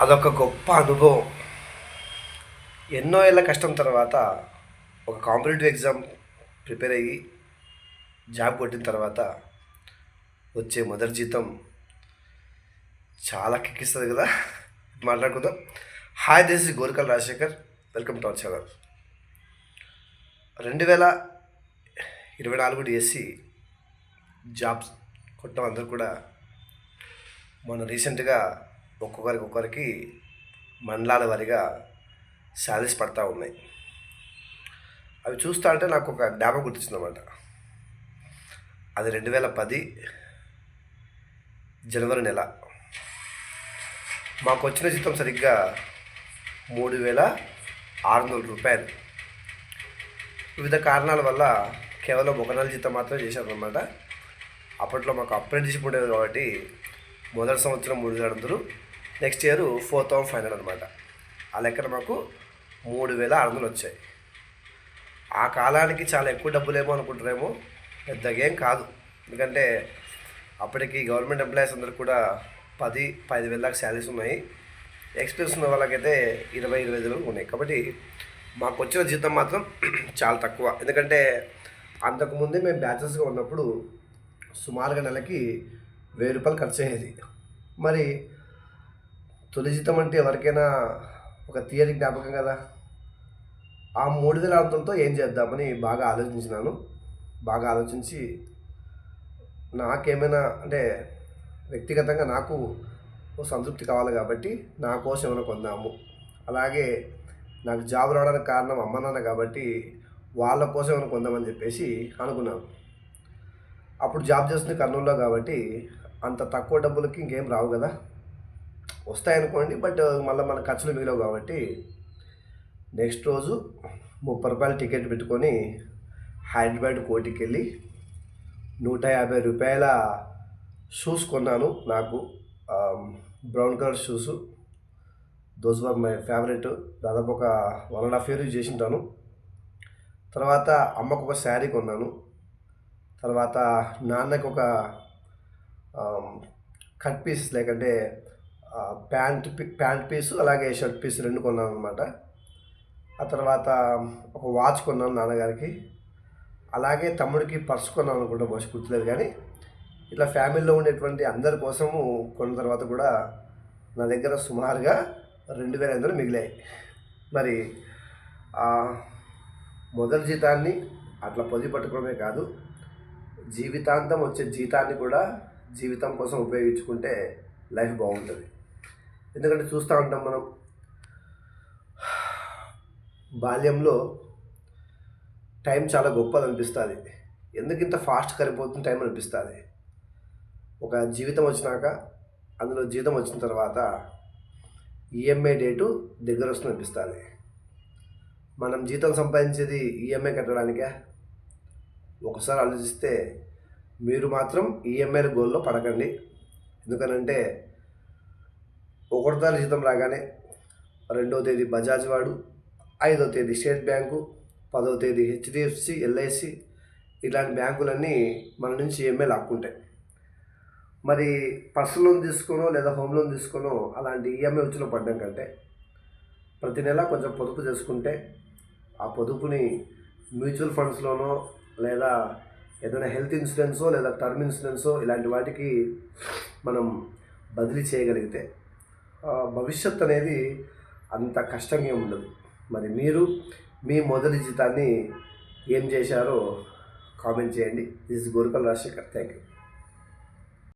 అదొక గొప్ప అనుభవం. ఎన్నో ఏళ్ళ కష్టం తర్వాత ఒక కాంపిటేటివ్ ఎగ్జామ్ ప్రిపేర్ అయ్యి జాబ్ కొట్టిన తర్వాత వచ్చే మొదటి జీతం చాలా కిక్కిస్తుంది కదా. మాట్లాడుకుందాం. Hi this is Gorikal Rajasekhar. Welcome to our channel. రెండు వేల ఇరవై నాలుగు డిఎస్సి జాబ్స్ కొట్టడం అందరూ కూడా మొన్న రీసెంట్గా ఒక్కొక్కరికి ఒక్కరికి మండలాల వారిగా శాలరీస్ పడతా ఉన్నాయి. అవి చూస్తా అంటే నాకు ఒక జ్ఞాపకం గుర్తొచ్చింది అనమాట అది రెండు వేల పది జనవరి నెల. మాకు వచ్చిన జీతం సరిగ్గా మూడు వేల ఆరు వందల రూపాయలు. వివిధ కారణాల వల్ల కేవలం ఒక నెల జీతం మాత్రమే చేశారనమాట అప్పట్లో మాకు అప్రెంటిస్షిప్ ఉండేది కాబట్టి మొదటి సంవత్సరం మూడు వేల వందలు next year four thousand five hundred అనమాట ఆ లెక్కన మాకు మూడు వేల ఆరు వందలు వచ్చాయి. ఆ కాలానికి చాలా ఎక్కువ డబ్బులేమో అనుకుంటారేమో పెద్దగా ఏం కాదు. ఎందుకంటే అప్పటికి గవర్నమెంట్ ఎంప్లాయీస్ అందరు కూడా పది పది వేల దాకా శాలరీస్ ఉన్నాయి. ఎక్స్పీరియన్స్ ఉన్న వాళ్ళకైతే ఇరవై ఇరవై ఐదు వేలు ఉన్నాయి. కాబట్టి మాకు వచ్చిన జీతం మాత్రం చాలా తక్కువ. ఎందుకంటే అంతకుముందే మేము బ్యాచెస్గా ఉన్నప్పుడు సుమారుగా నెలకి వెయ్యి రూపాయలు ఖర్చు అయ్యేది మరి తొలి జీతం అంటే ఎవరికైనా ఒక తీయని జ్ఞాపకం కదా? ఆ మూడు వేల అర్థంతో ఏం చేద్దామని బాగా ఆలోచించినాను. బాగా ఆలోచించి నాకేమైనా అంటే వ్యక్తిగతంగా నాకు సంతృప్తి కావాలి కాబట్టి నా కోసం ఏమైనా కొందాము. అలాగే నాకు జాబ్ రావడానికి కారణం అమ్మ నాన్న కాబట్టి వాళ్ళ కోసం ఏమైనా కొందామని చెప్పేసి అనుకున్నాను. అప్పుడు జాబ్ చేస్తుంది కర్నూలులో కాబట్టి అంత తక్కువ డబ్బులకి ఇంకేం రావు కదా? వస్తాయనుకోండి బట్ మళ్ళీ మన ఖర్చులు మిగిలవు కాబట్టి నెక్స్ట్ రోజు ముప్పై రూపాయల టికెట్ పెట్టుకొని హైదరాబాద్ కోటికి వెళ్ళి నూట యాభై రూపాయల షూస్ కొన్నాను నాకు. Brown colour shoes. Those were my favourite దాదాపు ఒక one and half year use చేసింటాను. తర్వాత అమ్మకు ఒక శారీ కొన్నాను. తర్వాత నాన్నకు ఒక కట్ పీస్ లేకంటే ప్యాంట్ ప్యాంట్ పీసు అలాగే షర్ట్ పీస్ రెండు కొన్నాను అనమాట ఆ తర్వాత ఒక వాచ్ కొన్నాను నాన్నగారికి. అలాగే తమ్ముడికి పర్స్ కొన్నాను అనుకుంటా బహుశా గుర్తులేదు కానీ. ఇట్లా ఫ్యామిలీలో ఉండేటువంటి అందరి కోసము కొన్న తర్వాత కూడా నా దగ్గర సుమారుగా రెండు వేల ఐదు మిగిలాయి. మరి మొదటి జీతాన్ని అట్లా పొది పట్టుకోవడమే కాదు జీవితాంతం వచ్చే జీతాన్ని కూడా జీవితం కోసం ఉపయోగించుకుంటే లైఫ్ బాగుంటుంది. ఎందుకంటే చూస్తూ ఉంటాం మనం. బాల్యంలో టైం చాలా గొప్పది అనిపిస్తుంది ఎందుకు ఇంత ఫాస్ట్ కరిపోతుంది టైం అనిపిస్తుంది. ఒక జీవితం వచ్చినాక అందులో జీతం వచ్చిన తర్వాత ఈఎంఐ డేటు దగ్గర వస్తుంది అనిపిస్తుంది. మనం జీతం సంపాదించేది ఈఎంఐ కట్టడానికే? ఒకసారి ఆలోచిస్తే మీరు మాత్రం ఈఎంఐల గోల్లో పడకండి. ఎందుకనంటే ఒకటో తారీఖు జీతం రాగానే రెండవ తేదీ బజాజ్ వాడు ఐదో తేదీ స్టేట్ బ్యాంకు పదవ తేదీ హెచ్డిఎఫ్సి ఎల్ఐసి ఇలాంటి బ్యాంకులన్నీ మన నుంచి ఈఎంఐ లాక్కుంటాయి. మరి పర్సనల్ లోన్ తీసుకోనో లేదా హోమ్ లోన్ తీసుకోనో అలాంటి ఈఎంఐ వచ్చిన పడ్డం కంటే ప్రతి నెల కొంచెం పొదుపు చేసుకుంటే ఆ పొదుపుని మ్యూచువల్ ఫండ్స్లోనో లేదా ఏదైనా హెల్త్ ఇన్సూరెన్సో లేదా టర్మ్ ఇన్సూరెన్సో ఇలాంటి వాటికి మనం బదిలీ చేయగలిగితే భవిష్యత్ అనేది అంత కష్టంగా ఉండదు. మరి మీరు మీ మొదటి జీతాన్ని ఏం చేశారో కామెంట్ చేయండి. This Gorukal Rajasekhar. Thank you